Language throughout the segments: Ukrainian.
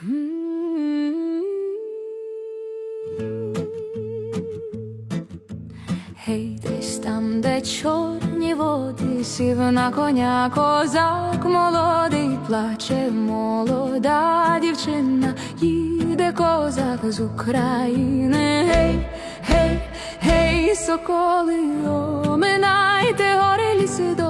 Гей, десь там, де чорні води, сів на коня козак молодий, плаче молода дівчина, їде козак з України. Гей, гей, гей, соколи, оминайте гори ліси доли,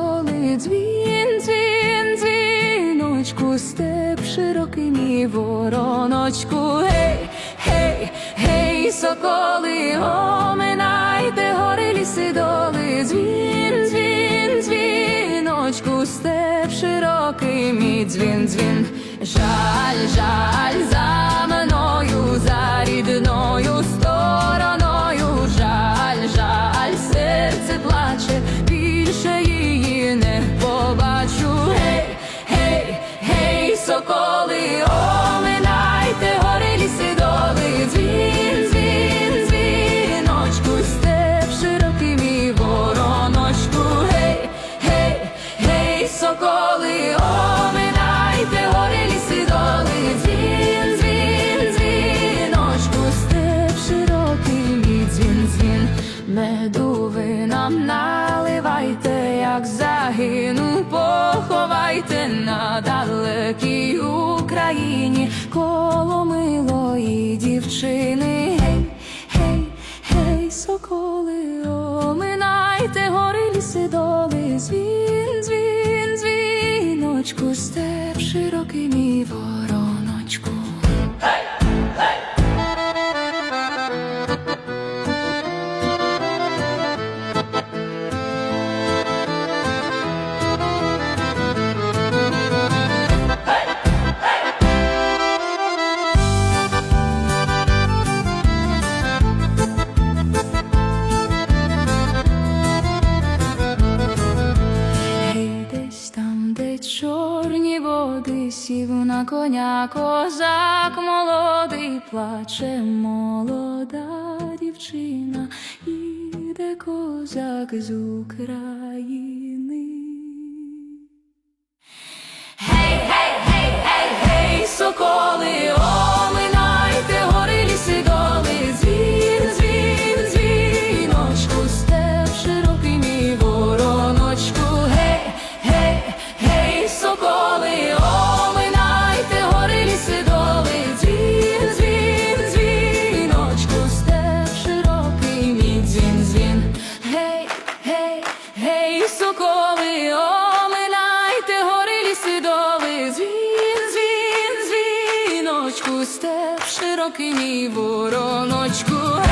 широкий мій вороночку. Гей, гей, гей, соколи, оминайте гори ліси доли, дзвін, дзвін, дзвіночку, степ широкий мій дзвін, дзвін. Жаль, жаль за меду ви нам наливайте, як загину, поховайте на далекій Україні коло милої дівчини. Сів на коня козак молодий, плаче молода дівчина, іде козак з України. Гей, соколи, оминайте гори ліси доли, звін, звіночку, степ широкий мій вороночку.